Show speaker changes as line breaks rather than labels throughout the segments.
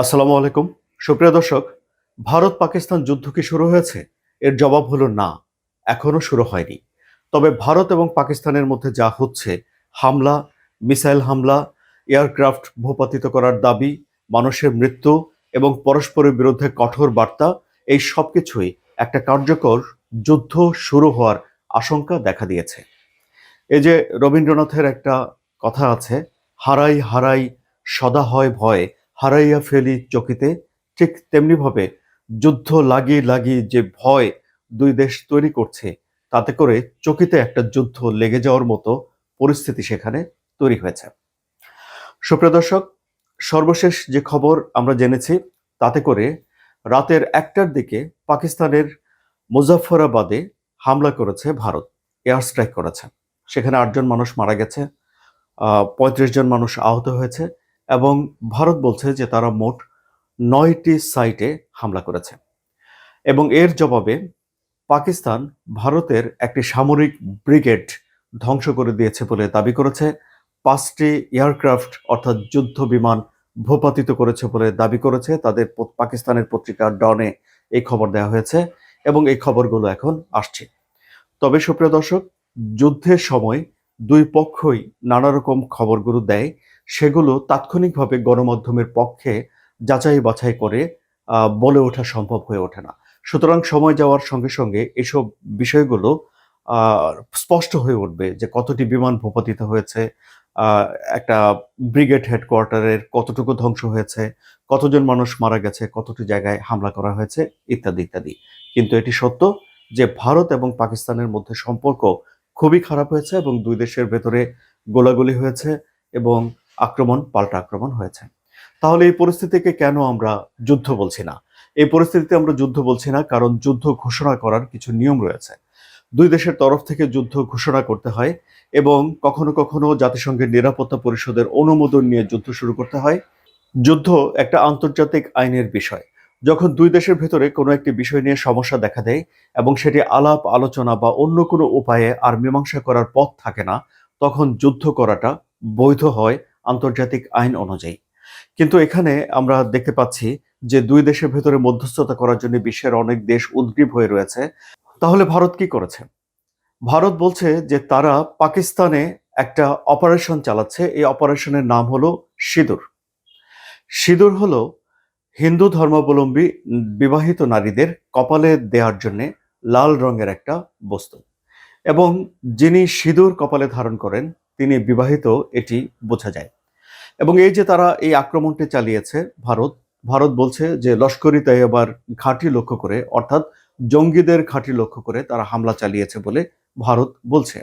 আসসালামু আলাইকুম। সুপ্রিয় দর্শক ভারত পাকিস্তান যুদ্ধ কি শুরু হয়েছে? এর জবাব হলো না, এখনও শুরু হয়নি। তবে ভারত এবং পাকিস্তানের মধ্যে যা হচ্ছে, হামলা, মিসাইল হামলা, এয়ারক্রাফট ভূপাতিত করার দাবি, মানুষের মৃত্যু এবং পরস্পরের বিরুদ্ধে কঠোর বার্তা, এই সব কিছুই একটা কার্যকর যুদ্ধ শুরু হওয়ার আশঙ্কা দেখা দিয়েছে। এই যে রবীন্দ্রনাথের একটা কথা আছে, হারাই হারাই, সদা হয় ভয় হারাইয়া ফেলি চকিতে, ঠিক তেমনিভাবে যুদ্ধ লাগিয়ে লাগিয়ে যে ভয় দুই দেশ তৈরি করছে, তাতে করে চকিতে একটা যুদ্ধ লেগে যাওয়ার মতো পরিস্থিতি সেখানে তৈরি হয়েছে। সুপ্রিয় দর্শক, সর্বশেষ যে খবর আমরা জেনেছি, তাতে করে রাতের একটার দিকে পাকিস্তানের মুজাফফরাবাদে হামলা করেছে ভারত, এয়ার স্ট্রাইক করেছে। সেখানে আটজন মানুষ মারা গেছে পঁয়ত্রিশ জন মানুষ আহত হয়েছে। এবং ভারত বলছে যে তারা মোট নয়টি সাইটে হামলা করেছে। এবং এর জবাবে পাকিস্তান ভারতের একটি সামরিক ব্রিগেড ধ্বংস করে দিয়েছে বলে দাবি করেছে। পাঁচটি এয়ারক্রাফট অর্থাৎ যুদ্ধ বিমান ভূপাতিত করেছে বলে দাবি করেছে। তাদের পাকিস্তানের পত্রিকা ডনে এই খবর দেওয়া হয়েছে এবং এই খবরগুলো এখন আসছে। তবে সুপ্রিয় দর্শক, যুদ্ধের সময় দুই পক্ষই নানা রকম খবরগুলো দেয়। সেগুলো তাৎক্ষণিকভাবে গণমাধ্যমের পক্ষে যাচাই বাছাই করে বলে ওঠা সম্ভব হয়ে ওঠে না। সুতরাং সময় যাওয়ার সঙ্গে সঙ্গে এসব বিষয়গুলো স্পষ্ট হয়ে উঠবে যে কতটি বিমান ভূপাতিত হয়েছে একটা ব্রিগেড হেডকোয়ার্টারের কতটুকু ধ্বংস হয়েছে, কতজন মানুষ মারা গেছে, কতটি জায়গায় হামলা করা হয়েছে, ইত্যাদি ইত্যাদি। কিন্তু এটি সত্য যে ভারত এবং পাকিস্তানের মধ্যে সম্পর্ক খুবই খারাপ হয়েছে এবং দুই দেশের ভেতরে গোলাগুলি হয়েছে এবং আক্রমণ, পাল্টা আক্রমণ হয়েছে। তাহলে এই পরিস্থিতিকে কেন আমরা যুদ্ধ বলছি না? এই পরিস্থিতিতে আমরা যুদ্ধ বলছি না কারণ যুদ্ধ ঘোষণা করার কিছু নিয়ম রয়েছে। দুই দেশের তরফ থেকে যুদ্ধ ঘোষণা করতে হয় এবং কখনো কখনো জাতিসংঘের নিরাপত্তা পরিষদের অনুমোদন নিয়ে যুদ্ধ শুরু করতে হয়। যুদ্ধ একটা আন্তর্জাতিক আইনের বিষয়। যখন দুই দেশের ভেতরে কোনো একটি বিষয় নিয়ে সমস্যা দেখা দেয় এবং সেটি আলাপ, আলোচনা বা অন্য কোনো উপায়ে আর মীমাংসা করার পথ থাকে না, তখন যুদ্ধ করাটা বৈধ হয় আন্তর্জাতিক আইন অনুযায়ী। কিন্তু এখানে আমরা দেখতে পাচ্ছি যে দুই দেশের ভেতরে মধ্যস্থতা করার জন্য বিশ্বের অনেক দেশ উদ্গ্রীব হয়ে রয়েছে। তাহলে ভারত কি করেছে? ভারত বলছে যে তারা পাকিস্তানে একটা অপারেশন চালাচ্ছে। এই অপারেশনের নাম হলো সিঁদুর। সিঁদুর হলো হিন্দু ধর্মাবলম্বী বিবাহিত নারীদের কপালে দেওয়ার জন্য লাল রঙের একটা বস্তু। এবং যিনি সিঁদুর কপালে ধারণ করেন, তিনি বিবাহিত, এটি বোঝা যায়। এবং এই যে তারা এই আক্রমণটি চালিয়েছে ভারত ভারত বলছে যে লস্করি তৈয়বার ঘাঁটি লক্ষ্য করে, অর্থাৎ জঙ্গিদের ঘাঁটি লক্ষ্য করে তারা হামলা চালিয়েছে বলে ভারত বলছে।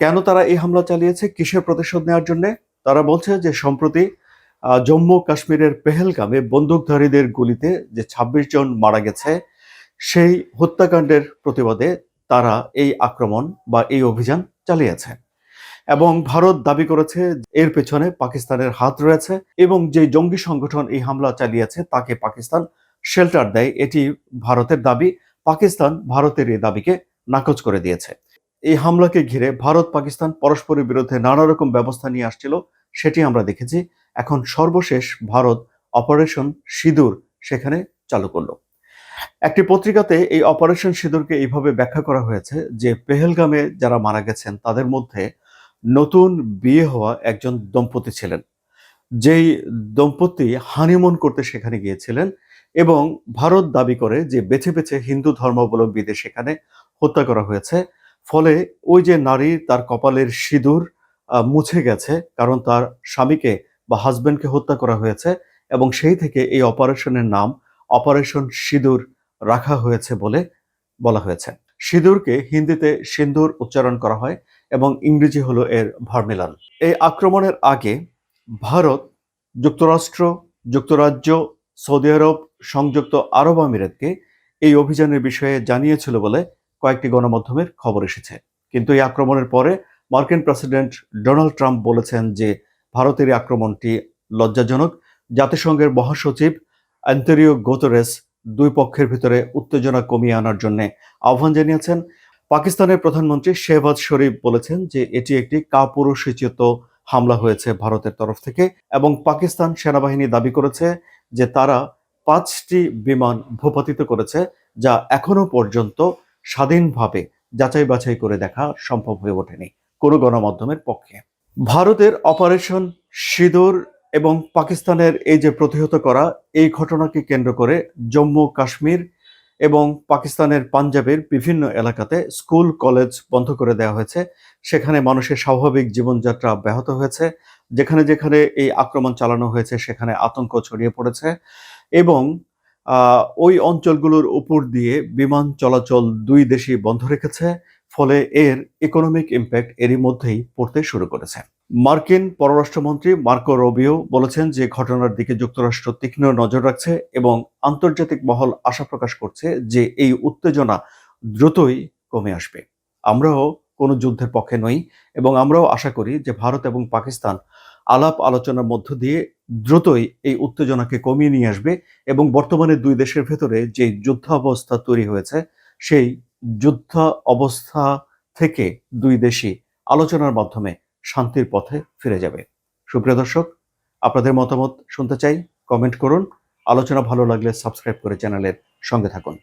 কেন তারা এই হামলা চালিয়েছে, কিসের প্রতিশোধ নেওয়ার জন্য? তারা বলছে যে সম্প্রতি জম্মু কাশ্মীরের পেহেলগামে বন্দুকধারীদের গুলিতে যে ২৬ জন মারা গেছে, সেই হত্যাকাণ্ডের প্রতিবাদে তারা এই আক্রমণ বা এই অভিযান চালিয়েছে। এবং ভারত দাবি করেছে এর পেছনে পাকিস্তানের হাত রয়েছে এবং যে জঙ্গি সংগঠন এই হামলা চালিয়েছে তাকে পাকিস্তান শেল্টার দেয়। এটি ভারতের দাবি। পাকিস্তান ভারতের এই দাবিকে নাকচ করে দিয়েছে। এই হামলাকে ঘিরে ভারত পাকিস্তান পরস্পরের বিরুদ্ধে নানা রকম ব্যবস্থা নিয়ে আসছিল, সেটি আমরা দেখেছি। এখন সর্বশেষ ভারত অপারেশন সিঁদুর সেখানে চালু করল। একটি পত্রিকাতে এই অপারেশন সিঁদুরকে এইভাবে ব্যাখ্যা করা হয়েছে যে, পেহেলগামে যারা মারা গেছেন তাদের মধ্যে নতুন বিয়ে হওয়া একজন দম্পতি ছিলেন। যেই দম্পতি হানিমুন করতে সেখানে গিয়েছিলেন এবং ভারত দাবি করে যে বেছে বেছে হিন্দু ধর্মাবলম্বীদের সেখানে হত্যা করা হয়েছে। ফলে ওই যে নারী তার কপালের সিঁদুর মুছে গেছে কারণ তার স্বামীকে বা হাজবেন্ডকে হত্যা করা হয়েছে এবং সেই থেকে এই অপারেশনের নাম অপারেশন সিঁদুর রাখা হয়েছে বলে বলা হয়েছে। সিঁদুরকে হিন্দিতে সিন্দুর উচ্চারণ করা হয়। এবং ইংরেজি হলো এর ভার্মিলান। এই আক্রমণের আগে ভারত, যুক্তরাষ্ট্র, যুক্তরাজ্য, সৌদি আরব, সংযুক্ত আরব আমিরাতকে এই অভিযানের বিষয়ে জানিয়েছিল বলে কয়েকটি গণমাধ্যমের খবর এসেছে। কিন্তু এই আক্রমণের পরে মার্কিন প্রেসিডেন্ট ডোনাল্ড ট্রাম্প বলেছেন যে ভারতের আক্রমণটি লজ্জাজনক। জাতিসংঘের মহাসচিব অ্যান্টেরিও গোতরেস দুই পক্ষের ভিতরে উত্তেজনা কমিয়ে আনার জন্য আহ্বান জানিয়েছেন। পাকিস্তানের প্রধানমন্ত্রী শেহবাজ শরীফ বলেছেন যে এটি একটি কাপুরুষোচিত হামলা হয়েছে ভারতের তরফ থেকে এবং পাকিস্তান সেনাবাহিনী দাবি করেছে যে তারা পাঁচটি বিমান ভূপাতিত করেছে যা এখনও পর্যন্ত স্বাধীনভাবে যাচাই বাছাই করে দেখা সম্ভব হয়ে ওঠেনি কোনো গণমাধ্যমের পক্ষে। ভারতের অপারেশন সিঁদুর এবং পাকিস্তানের এই যে প্রতিহত করা, এই ঘটনাকে কেন্দ্র করে জম্মু কাশ্মীর এবং পাকিস্তানের পাঞ্জাবের বিভিন্ন এলাকাতে স্কুল, কলেজ বন্ধ করে দেওয়া হয়েছে। সেখানে মানুষের স্বাভাবিক জীবনযাত্রা ব্যাহত হয়েছে। যেখানে যেখানে এই আক্রমণ চালানো হয়েছে, সেখানে আতঙ্ক ছড়িয়ে পড়েছে এবং ওই অঞ্চলগুলোর উপর দিয়ে বিমান চলাচল দুই দেশই বন্ধ রেখেছে। ফলে এর ইকোনমিক ইম্প্যাক্ট এরই মধ্যেই পড়তে শুরু করেছে। মার্কিন পররাষ্ট্রমন্ত্রী মার্কো রবিও বলেছেন যে ঘটনার দিকে যুক্তরাষ্ট্র তীক্ষ্ণ নজর রাখছে এবং আন্তর্জাতিক মহল আশা প্রকাশ করছে যে এই উত্তেজনা দ্রুতই কমে আসবে। আমরাও কোনো যুদ্ধের পক্ষে নই এবং আমরাও আশা করি যে ভারত এবং পাকিস্তান আলাপ আলোচনার মধ্য দিয়ে দ্রুতই এই উত্তেজনাকে কমিয়ে নিয়ে আসবে এবং বর্তমানে দুই দেশের ভেতরে যে যুদ্ধাবস্থা তৈরি হয়েছে, সেই যুদ্ধ অবস্থা থেকে দুই দেশই আলোচনার মাধ্যমে শান্তির পথে ফিরে যাবে। সুপ্রিয় দর্শক, আপনাদের মতামত শুনতে চাই, কমেন্ট করুন। আলোচনা ভালো লাগলে সাবস্ক্রাইব করে চ্যানেলের সঙ্গে থাকুন।